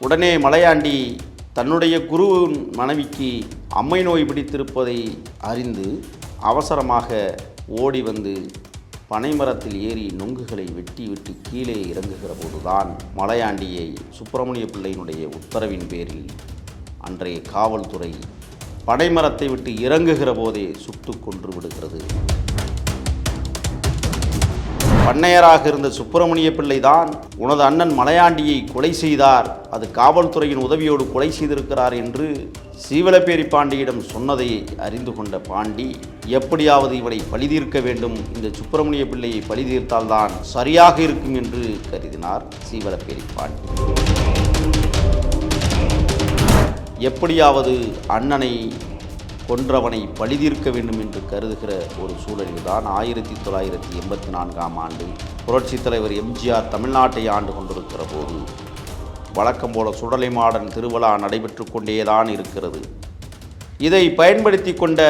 உடனே மலையாண்டி தன்னுடைய குருவின் மனைவிக்கு அம்மை நோய் பிடித்திருப்பதை அறிந்து அவசரமாக ஓடி வந்து பனைமரத்தில் ஏறி நொங்குகளை வெட்டி விட்டு கீழே இறங்குகிற போதுதான் மலையாண்டியை சுப்பிரமணிய பிள்ளையினுடைய உத்தரவின் பேரில் அன்றைய காவல்துறை பனைமரத்தை விட்டு இறங்குகிற போதே சுட்டு கொன்று விடுகிறது. பண்ணையராக இருந்த சுப்பிரமணிய பிள்ளை தான் உனது அண்ணன் மலையாண்டியை கொலை செய்தார். அது காவல்துறையின் உதவியோடு கொலை செய்திருக்கிறார் என்று சீவலப்பேரி பாண்டியிடம் சொன்னதை அறிந்து கொண்ட பாண்டி எப்படியாவது இவனை பழிதீர்க்க வேண்டும். இந்த சுப்பிரமணிய பிள்ளையை பழிதீர்த்தால்தான் சரியாக இருக்கும் என்று கருதினார் சீவலப்பேரி பாண்டி. எப்படியாவது அண்ணனை கொன்றவனை பழிதீர்க்க வேண்டும் என்று கருதுகிற ஒரு சூழலில்தான் ஆயிரத்தி தொள்ளாயிரத்தி எண்பத்தி நான்காம் ஆண்டு புரட்சித் தலைவர் எம்ஜிஆர் தமிழ்நாட்டை ஆண்டு கொண்டிருக்கிற போது வழக்கம் போல சுடலை மாடன் திருவிழா நடைபெற்று கொண்டேதான் இருக்கிறது. இதை பயன்படுத்தி கொண்ட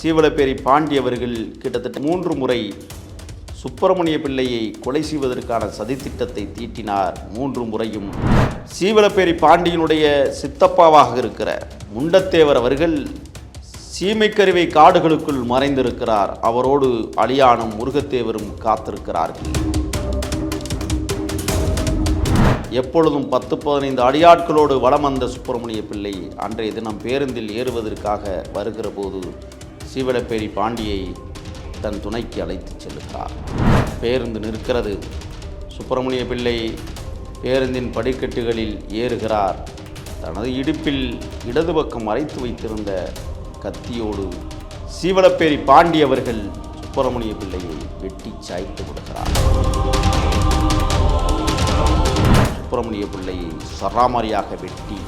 சீவலப்பேரி பாண்டியவர்கள் கிட்டத்தட்ட மூன்று முறை சுப்பிரமணிய பிள்ளையை கொலை செய்வதற்கான சதித்திட்டத்தை தீட்டினார். மூன்று முறையும் சீவலப்பேரி பாண்டியனுடைய சித்தப்பாவாக இருக்கிற முண்டத்தேவர் அவர்கள் சீமைக்கருவை காடுகளுக்குள் மறைந்திருக்கிறார். அவரோடு அலியானும் முருகத்தேவரும் காத்திருக்கிறார்கள். எப்பொழுதும் பத்து பதினைந்து அடியாட்களோடு வளம் வந்த சுப்பிரமணிய பிள்ளை அன்றைய தினம் பேருந்தில் ஏறுவதற்காக வருகிற போது சீவலப்பேரி பாண்டியை தன் துணைக்கு அழைத்துச் செல்லுகிறார். பேருந்து நிற்கிறது. சுப்பிரமணிய பிள்ளை பேருந்தின் படிக்கட்டுகளில் ஏறுகிறார். தனது இடுப்பில் இடது பக்கம் மறைத்து வைத்திருந்த கத்தியோடு சீவலப்பேரி பாண்டி அவர்கள் சுப்பிரமணிய பிள்ளையை வெட்டி சாய்த்து விடுகிறார் சுப்பிரமணிய பிள்ளையை சராமரியாக வெட்டி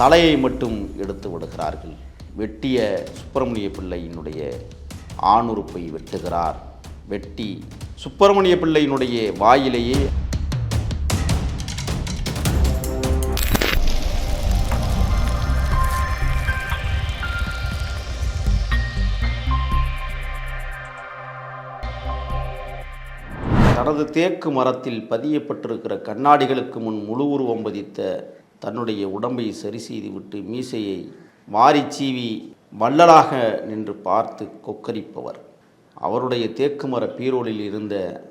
தலையை மட்டும் எடுத்து விடுகிறார்கள். வெட்டிய சுப்பிரமணிய பிள்ளையினுடைய ஆணுறுப்பை வெட்டுகிறார். வெட்டி சுப்பிரமணிய பிள்ளையினுடைய வாயிலேயே தனது தேக்கு மரத்தில் பதியப்பட்டிருக்கிற கண்ணாடிகளுக்கு முன் முழு உருவம் பதித்த தன்னுடைய உடம்பை சரி செய்துவிட்டு மீசையை வாரிச் சீவி வள்ளலாக நின்று பார்த்து கொக்கரிப்பவர். அவருடைய தேக்கு மர பீரோலில் இருந்த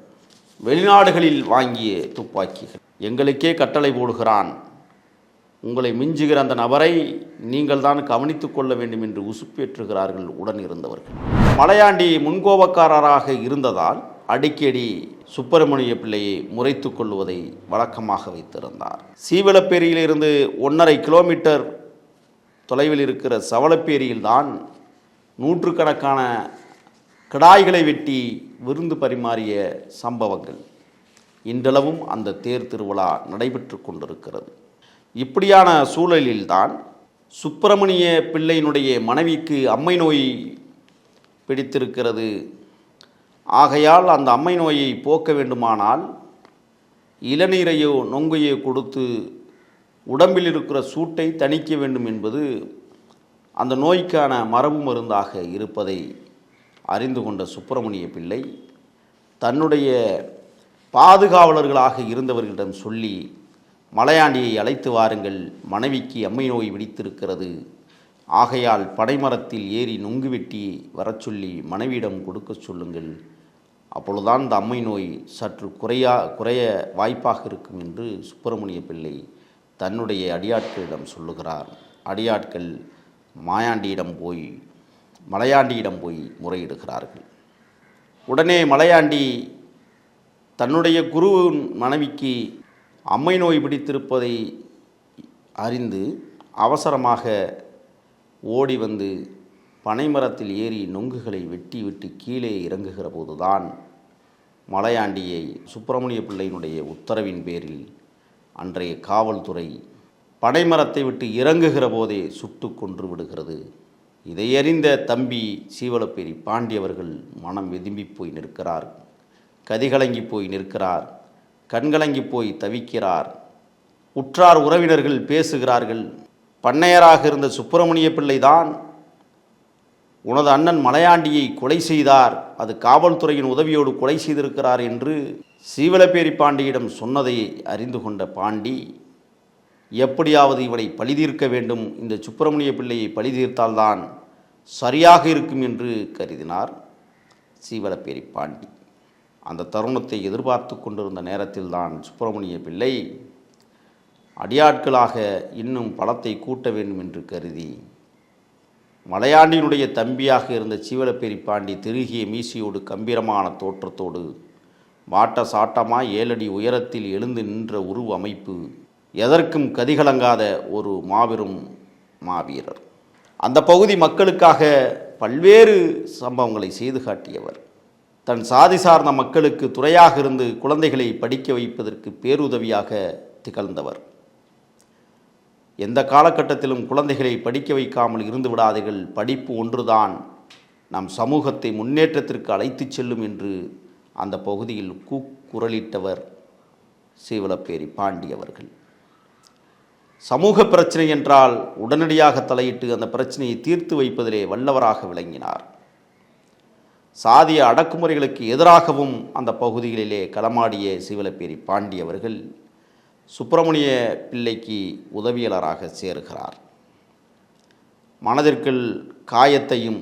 வெளிநாடுகளில் வாங்கிய துப்பாக்கிகள். எங்களுக்கே கட்டளை போடுகிறான். உங்களை மிஞ்சுகிற அந்த நபரை நீங்கள் தான் கவனித்துக் கொள்ள வேண்டும் என்று உசுப்பேற்றுகிறார்கள் உடன் இருந்தவர்கள். மலையாண்டி முன்கோபக்காரராக இருந்ததால் அடிக்கடி சுப்பிரமணிய பிள்ளையை முறைத்து கொள்வதை வழக்கமாக வைத்திருந்தார். சீவலப்பேரியிலிருந்து ஒன்றரை கிலோமீட்டர் தொலைவில் இருக்கிற சவளப்பேரியில்தான் நூற்றுக்கணக்கான கிடாய்களை வெட்டி விருந்து பரிமாறிய சம்பவங்கள் இன்றளவும் அந்த தேர் திருவிழா நடைபெற்று கொண்டிருக்கிறது. இப்படியான சூழலில்தான் சுப்பிரமணிய பிள்ளையினுடைய மனைவிக்கு அம்மை நோய் பிடித்திருக்கிறது ஆகையால் அந்த அம்மை நோயை போக்க வேண்டுமானால் இளநீரையோ நொங்கையோ கொடுத்து உடம்பில் இருக்கிற சூட்டை தணிக்க வேண்டும் என்பது அந்த நோய்க்கான மரபு மருந்தாக இருப்பதை அறிந்து கொண்ட சுப்பிரமணிய பிள்ளை தன்னுடைய பாதுகாவலர்களாக இருந்தவர்களிடம் சொல்லி மலையாண்டியை அழைத்து வாருங்கள் மனைவிக்கு அம்மை நோய் விடித்திருக்கிறது. ஆகையால் பனைமரத்தில் ஏறி நொங்கு வெட்டி வரச் சொல்லி மனைவியிடம் கொடுக்கச் சொல்லுங்கள். அப்பொழுதுதான் இந்த அம்மை நோய் சற்று குறையா குறைய வாய்ப்பாக இருக்கும் என்று சுப்பிரமணிய பிள்ளை தன்னுடைய அடியாட்களிடம் சொல்லுகிறார். அடியாட்கள் மாயாண்டியிடம் போய் மலையாண்டியிடம் போய் முறையிடுகிறார்கள். உடனே மலையாண்டி தன்னுடைய குருவின் மனைவிக்கு அம்மை நோய் பிடித்திருப்பதை அறிந்து அவசரமாக ஓடி வந்து பனைமரத்தில் ஏறி நொங்குகளை வெட்டி விட்டு கீழே இறங்குகிற போதுதான் மலையாண்டியை சுப்பிரமணிய பிள்ளையினுடைய உத்தரவின் பேரில் அன்றைய காவல்துறை பனைமரத்தை விட்டு இறங்குகிற போதே சுட்டு கொன்று விடுகிறது. இதையறிந்த தம்பி சீவலப்பேரி பாண்டியவர்கள் மனம் வெதும்பி போய் நிற்கிறார். கதிகலங்கி போய் நிற்கிறார். கண்கலங்கி போய் தவிக்கிறார். உற்றார் உறவினர்கள் பேசுகிறார்கள். பண்ணையராக இருந்த சுப்பிரமணிய பிள்ளைதான் உனது அண்ணன் மலையாண்டியை கொலை செய்தார். அது காவல்துறையின் உதவியோடு கொலை செய்திருக்கிறார் என்று சீவலப்பேரி பாண்டியிடம் சொன்னதை அறிந்து கொண்ட பாண்டி எப்படியாவது இவனை பழிதீர்க்க வேண்டும். இந்த சுப்பிரமணிய பிள்ளையை பழிதீர்த்தால்தான் சரியாக இருக்கும் என்று கருதினார் சீவலப்பேரி பாண்டி. அந்த தருணத்தை எதிர்பார்த்து கொண்டிருந்த நேரத்தில்தான் சுப்பிரமணிய பிள்ளை அடியாட்களாக இன்னும் பலத்தை கூட்ட வேண்டும் என்று கருதி மலையாண்டினுடைய தம்பியாக இருந்த சீவலப்பேரி பாண்டி திருகிய மீசியோடு கம்பீரமான தோற்றத்தோடு வாட்ட சாட்டமாய் ஏழடி உயரத்தில் எழுந்து நின்ற உருவ அமைப்பு எதற்கும் கதிகலங்காத ஒரு மாபெரும் மாவீரர். அந்த பகுதி மக்களுக்காக பல்வேறு சம்பவங்களை செய்து காட்டியவர். தன் சாதி சார்ந்த மக்களுக்கு துறையாக இருந்து குழந்தைகளை படிக்க வைப்பதற்கு பேருதவியாக திகழ்ந்தவர். எந்த காலகட்டத்திலும் குழந்தைகளை படிக்க வைக்காமல் இருந்து விடாதீர்கள். படிப்பு ஒன்றுதான். நம் சமூகத்தை முன்னேற்றத்திற்கு அழைத்துச் செல்லும் என்று அந்த பகுதியில் கூக்குரலிட்டவர் சீவலப்பேரி பாண்டி அவர்கள். சமூக பிரச்சனை என்றால் உடனடியாக தலையிட்டு அந்த பிரச்சனையை தீர்த்து வைப்பதிலே வல்லவராக விளங்கினார். சாதிய அடக்குமுறைகளுக்கு எதிராகவும் அந்த பகுதிகளிலே களமாடிய சிவலப்பேரி பாண்டி அவர்கள் சுப்பிரமணிய பிள்ளைக்கு உதவியாளராக சேருகிறார். மனதிற்குள் காயத்தையும்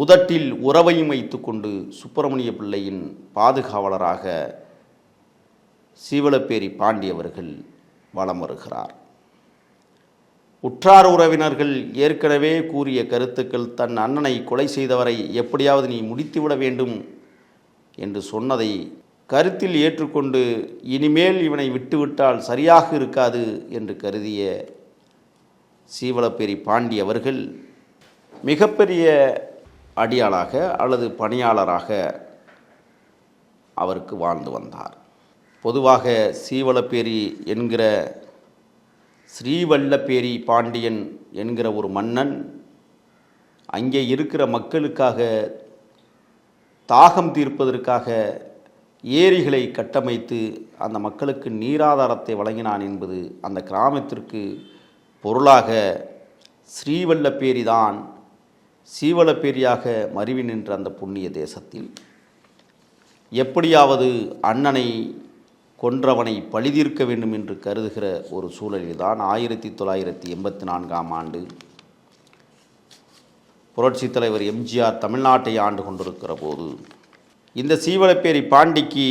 உதட்டில் உறவையும் வைத்துக்கொண்டு சுப்பிரமணிய பிள்ளையின் பாதுகாவலராக சீவலப்பேரி பாண்டியவர்கள் வலம் வருகிறார். உற்றார் உறவினர்கள் ஏற்கனவே கூறிய கருத்துக்கள் தன் அண்ணனை கொலை செய்தவரை எப்படியாவது நீ முடித்துவிட வேண்டும் என்று சொன்னதை கருத்தில் ஏற்றுக்கொண்டு இனிமேல் இவனை விட்டுவிட்டால் சரியாக இருக்காது என்று கருதிய சீவலப்பேரி பாண்டி அவர்கள் மிகப்பெரிய அடியாளாக அல்லது பணியாளராக அவருக்கு வாழ்ந்து வந்தார். பொதுவாக சீவலப்பேரி என்கிற ஸ்ரீவல்லப்பேரி பாண்டியன் என்கிற ஒரு மன்னன் அங்கே இருக்கிற மக்களுக்காக தாகம் தீர்ப்பதற்காக ஏரிகளை கட்டமைத்து அந்த மக்களுக்கு நீராதாரத்தை வழங்கினான் என்பது அந்த கிராமத்திற்கு பொருளாக ஸ்ரீவல்லப்பேரி தான் சீவலப்பேரியாக மருவி நின்ற அந்த புண்ணிய தேசத்தில். எப்படியாவது அண்ணனை கொன்றவனை பழிதீர்க்க வேண்டும் என்று கருதுகிற ஒரு சூழலில்தான் ஆயிரத்தி தொள்ளாயிரத்தி எண்பத்தி நான்காம் ஆண்டு புரட்சித் தலைவர் எம்ஜிஆர் தமிழ்நாட்டை ஆண்டு கொண்டிருக்கிற போது இந்த சீவலப்பேரி பாண்டிக்கு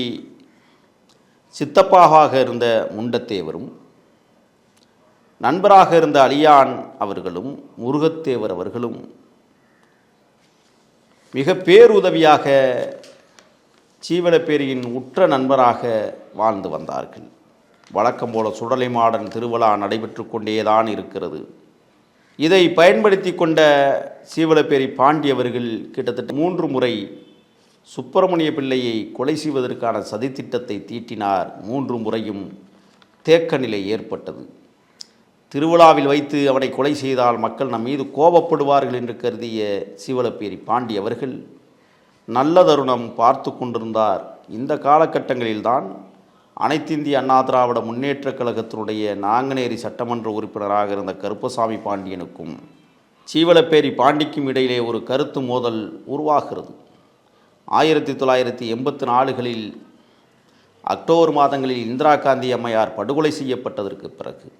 சித்தப்பாவாக இருந்த முண்டத்தேவரும் நண்பராக இருந்த அலியான் அவர்களும் முருகத்தேவர் அவர்களும் மிக பேருதவியாக சீவலப்பேரியின் உற்ற நண்பராக வாழ்ந்து வந்தார்கள். வழக்கம் போல சுடலை மாடன் திருவிழா நடைபெற்று கொண்டேதான் இருக்கிறது. இதை பயன்படுத்தி கொண்ட சீவலப்பேரி பாண்டியவர்கள் கிட்டத்தட்ட மூன்று முறை சுப்பிரமணிய பிள்ளையை கொலை செய்வதற்கான சதித்திட்டத்தை தீட்டினார் மூன்று முறையும் தேக்க நிலை ஏற்பட்டது. திருவிழாவில் வைத்து அவனை கொலை செய்தால் மக்கள் நம் மீது கோபப்படுவார்கள் என்று கருதிய சீவலப்பேரி பாண்டி அவர்கள் நல்ல தருணம் பார்த்து கொண்டிருந்தார். இந்த காலகட்டங்களில்தான் அனைத்திந்திய அண்ணா திராவிட முன்னேற்றக் கழகத்தினுடைய நாங்குநேரி சட்டமன்ற உறுப்பினராக இருந்த கருப்பசாமி பாண்டியனுக்கும் சீவலப்பேரி பாண்டிக்கும் இடையிலே ஒரு கருத்து மோதல் உருவாகிறது. ஆயிரத்தி தொள்ளாயிரத்தி எண்பத்தி நாலுகளில் அக்டோபர் மாதங்களில் இந்திரா காந்தி அம்மையார் படுகொலை செய்யப்பட்டதற்கு பிறகு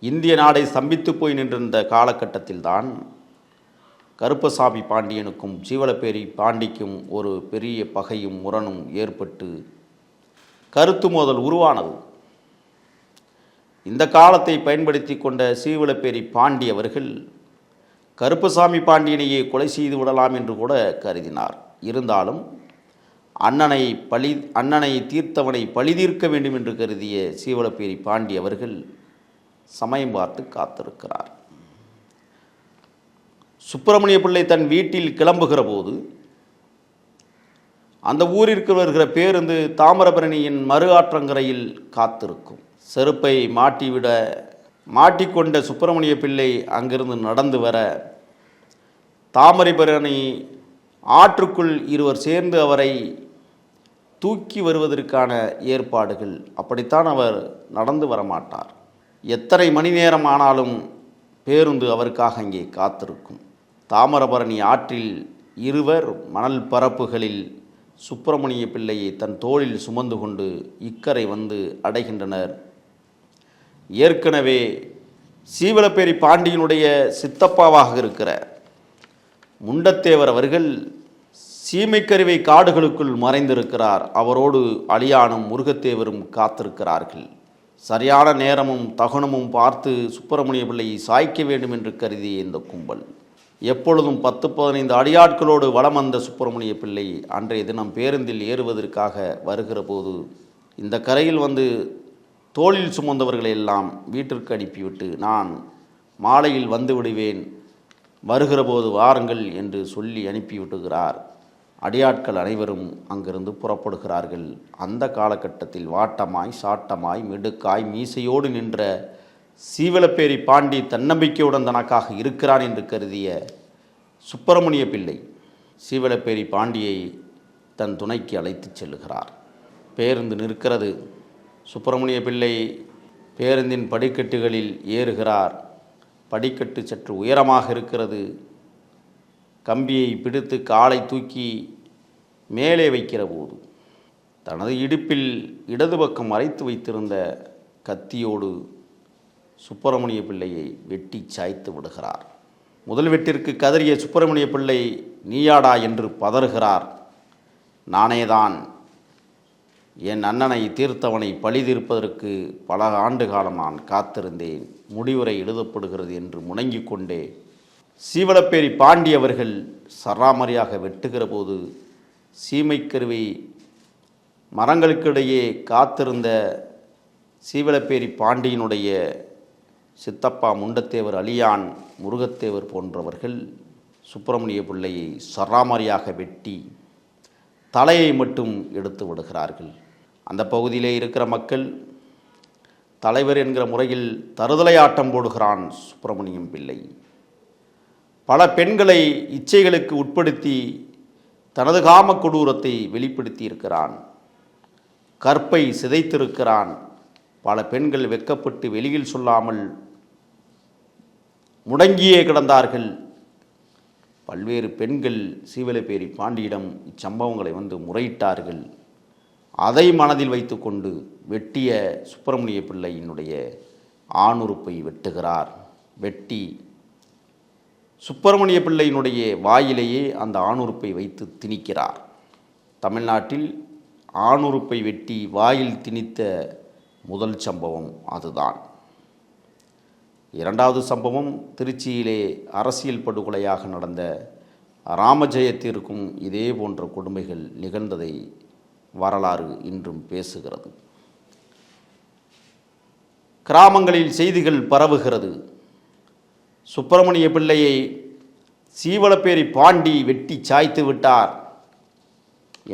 இந்திய நாடை ஸ்தம்பித்து போய் நின்றிருந்த காலகட்டத்தில்தான் கருப்பசாமி பாண்டியனுக்கும் சீவலப்பேரி பாண்டிக்கும் ஒரு பெரிய பகையும் முரணும் ஏற்பட்டு கருத்து மோதல் உருவானது. இந்த காலத்தை பயன்படுத்தி கொண்ட சீவலப்பேரி பாண்டி அவர்கள் கருப்பசாமி பாண்டியனையே கொலை செய்து விடலாம் என்று கூட கருதினார். இருந்தாலும் அண்ணனை பழி அண்ணனை தீர்த்தவனை பழிதீர்க்க வேண்டும் என்று கருதிய சீவலப்பேரி பாண்டி அவர்கள் சமயம் பார்த்து காத்திருக்கிறார். சுப்பிரமணிய பிள்ளை தன் வீட்டில் கிளம்புகிற போது அந்த ஊரிற்கு வருகிற பேருந்து தாமிரபரணியின் மறு ஆற்றங்கரையில் காத்திருக்கும். செருப்பை மாட்டிவிட மாட்டிக்கொண்ட சுப்பிரமணிய பிள்ளை அங்கிருந்து நடந்து வர தாமரைபரணி ஆற்றுக்குள் இருவர் சேர்ந்து அவரை தூக்கி வருவதற்கான ஏற்பாடுகள். அப்படித்தான் அவர் நடந்து வரமாட்டார். எத்தனை மணி நேரம் ஆனாலும் பேருந்து அவருக்காக அங்கே காத்திருக்கும். தாமரபரணி ஆற்றில் இருவர் மணல் பரப்புகளில் சுப்பிரமணிய பிள்ளையை தன் தோளில் சுமந்து கொண்டு இக்கரை வந்து அடைகின்றனர். ஏற்கனவே சீவலப்பேரி பாண்டியனுடைய சித்தப்பாவாக இருக்கிற முண்டத்தேவர் அவர்கள் சீமைக்கருவை காடுகளுக்குள் மறைந்திருக்கிறார். அவரோடு அழியானும் முருகத்தேவரும் காத்திருக்கிறார்கள். சரியான நேரமும் தகுனமும் பார்த்து சுப்பிரமணிய பிள்ளையை சாய்க்க வேண்டும் என்று கருதிய இந்த கும்பல். எப்பொழுதும் பத்து பதினைந்து அடியாட்களோடு வலம் வந்த சுப்பிரமணிய பிள்ளை அன்றைய தினம் பேருந்தில் ஏறுவதற்காக வருகிற போது இந்த கரையில் வந்து தோளில் சுமந்தவர்களை எல்லாம் வீட்டிற்கு அனுப்பிவிட்டு நான் மாலையில் வந்து விடுவேன் வருகிற போது வாருங்கள் என்று சொல்லி அனுப்பிவிட்டுகிறார் அடியாட்கள் அனைவரும் அங்கிருந்து புறப்படுகிறார்கள். அந்த காலகட்டத்தில் வாட்டமாய் சாட்டமாய் மிடுக்காய் மீசையோடு நின்ற சீவலப்பேரி பாண்டி தன்னம்பிக்கையுடன் தனக்காக இருக்கிறான் என்று கருதிய சுப்பிரமணிய பிள்ளை சீவலப்பேரி பாண்டியை தன் துணைக்கு அழைத்துச் செல்லுகிறார். பேருந்து நிற்கிறது. சுப்பிரமணிய பிள்ளை பேருந்தின் படிக்கட்டுகளில் ஏறுகிறார். படிக்கட்டு சற்று உயரமாக இருக்கிறது. கம்பியை பிடித்து காலை தூக்கி மேலே வைக்கிற போது தனது இடுப்பில் இடது பக்கம் மறைத்து வைத்திருந்த கத்தியோடு சுப்பிரமணிய பிள்ளையை வெட்டி சாய்த்து விடுகிறார். முதல் வெட்டிற்கு கதறிய சுப்பிரமணிய பிள்ளை நீயாடா என்று பதறுகிறார். நானேதான். என் அண்ணனை தீர்த்தவனை பழி தீர்ப்பதற்கு பல ஆண்டு காலம் நான் காத்திருந்தேன். முடிவுரை எழுதப்படுகிறது என்று முணங்கிக் கொண்டே சீவலப்பேரி பாண்டி அவர்கள் சராமரியாக வெட்டுகிற போது சீமைக்கருவி மரங்களுக்கிடையே காத்திருந்த சீவலப்பேரி பாண்டியினுடைய சித்தப்பா முண்டத்தேவர் அலியான் முருகத்தேவர் போன்றவர்கள் சுப்பிரமணிய பிள்ளையை சராமரியாக வெட்டி தலையை மட்டும் எடுத்து விடுகிறார்கள். அந்த பகுதியிலே இருக்கிற மக்கள் தலைவர் என்கிற முறையில் தருதலை ஆட்டம் போடுகிறான் சுப்பிரமணியம் பிள்ளை. பல பெண்களை இச்சைகளுக்கு உட்படுத்தி தனது காம கொடூரத்தை வெளிப்படுத்தி இருக்கிறான் கற்பை சிதைத்திருக்கிறான். பல பெண்கள் வெக்கப்பட்டு வெளியில் சொல்லாமல் முடங்கியே கிடந்தார்கள். பல்வேறு பெண்கள் சீவலப்பேரி பாண்டியிடம் இச்சம்பவங்களை வந்து முறையிட்டார்கள். அதை மனதில் வைத்துக்கொண்டு வெட்டிய சுப்பிரமணிய பிள்ளையினுடைய ஆணுறுப்பை வெட்டுகிறார். வெட்டி சுப்பிரமணிய பிள்ளையினுடைய வாயிலேயே அந்த ஆணுறுப்பை வைத்து திணிக்கிறார். தமிழ்நாட்டில் ஆணுறுப்பை வெட்டி வாயில் திணித்த முதல் சம்பவம் அதுதான். இரண்டாவது சம்பவம் திருச்சியிலே அரசியல் படுகொலையாக நடந்த ராமஜெயத்திற்கும் இதே போன்ற கொடுமைகள் நிகழ்ந்ததை வரலாறு இன்றும் பேசுகிறது. கிராமங்களில் செய்திகள் பரவுகிறது. சுப்பிரமணிய பிள்ளையை சீவலப்பேரி பாண்டி வெட்டி சாய்த்து விட்டார்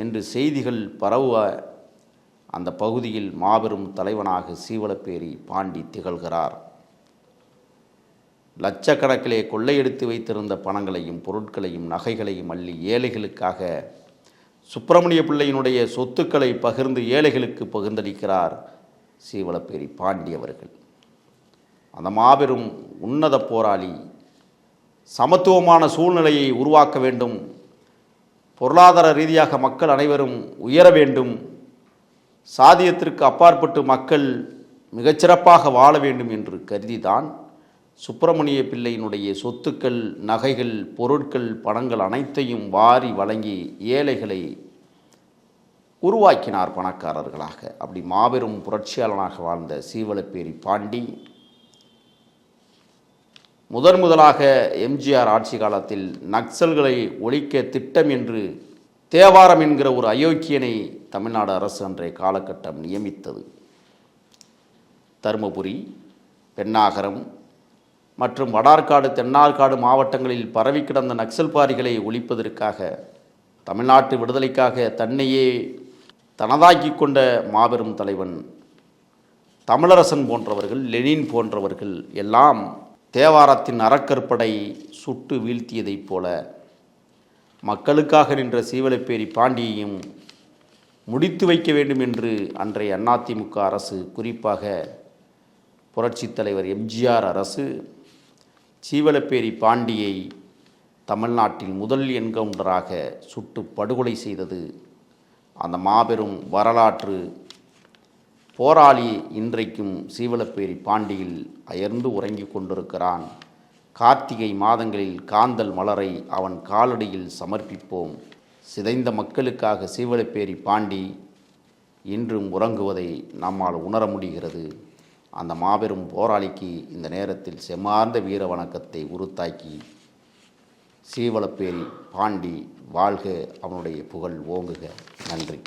என்று செய்திகள் பரவ அந்த பகுதியில் மாபெரும் தலைவனாக சீவலப்பேரி பாண்டி திகழ்கிறார். லட்சக்கணக்கிலே கொள்ளையடித்து வைத்திருந்த பணங்களையும் பொருட்களையும் நகைகளையும் அள்ளி ஏழைகளுக்காக சுப்பிரமணிய பிள்ளையினுடைய சொத்துக்களை பகிர்ந்து ஏழைகளுக்கு பகிர்ந்தளிக்கிறார் சீவலப்பேரி பாண்டியவர்கள் அந்த மாபெரும் உன்னத போராளி சமத்துவமான சூழ்நிலையை உருவாக்க வேண்டும் பொருளாதார ரீதியாக மக்கள் அனைவரும் உயர வேண்டும் சாதியத்திற்கு அப்பாற்பட்டு மக்கள் மிகச்சிறப்பாக வாழ வேண்டும் என்று கருதிதான் சுப்பிரமணிய பிள்ளையினுடைய சொத்துக்கள் நகைகள் பொருட்கள் பணங்கள் அனைத்தையும் வாரி வழங்கி ஏழைகளை உருவாக்கினார் பணக்காரர்களாக. அப்படி மாபெரும் புரட்சியாளனாக வாழ்ந்த சீவலப்பேரி பாண்டி. முதன் முதலாக எம்ஜிஆர் ஆட்சி காலத்தில் நக்சல்களை ஒழிக்க திட்டம் என்று தேவாரம் என்கிற ஒரு அயோக்கியனை தமிழ்நாடு அரசு அன்றைய காலகட்டம் நியமித்தது. தருமபுரி பெண்ணாகரம் மற்றும் வடார்காடு தென்னார்காடு மாவட்டங்களில் பரவி கிடந்த நக்சல்பாரிகளை ஒழிப்பதற்காக தமிழ்நாட்டு விடுதலைக்காக தன்னையே தனதாக்கி கொண்ட மாபெரும் தலைவன் தமிழரசன் போன்றவர்கள் லெனின் போன்றவர்கள் எல்லாம் தேவாரத்தின் அறக்கற்படை சுட்டு வீழ்த்தியதைப் போல மக்களுக்காக நின்ற சீவலப்பேரி பாண்டியையும் முடித்து வைக்க வேண்டும் என்று அன்றைய அதிமுக அரசு குறிப்பாக புரட்சித் தலைவர் எம்ஜிஆர் அரசு சீவலப்பேரி பாண்டியை தமிழ்நாட்டில் முதல் என்கவுண்டராக சுட்டு படுகொலை செய்தது அந்த மாபெரும் வரலாற்று போராளி இன்றைக்கும் சீவலப்பேரி பாண்டியில் அயர்ந்து உறங்கிக் கொண்டிருக்கிறான். கார்த்திகை மாதங்களில் காந்தல் மலரை அவன் காலடியில் சமர்ப்பிப்போம். சிதைந்த மக்களுக்காக சீவலப்பேரி பாண்டி இன்றும் உறங்குவதை நம்மால் உணர முடிகிறது. அந்த மாபெரும் போராளிக்கு இந்த நேரத்தில் செமார்ந்த வீர வணக்கத்தை உருத்தாக்கி சீவலப்பேரி பாண்டி வாழ்க அவனுடைய புகழ் ஓங்குக. நன்றி.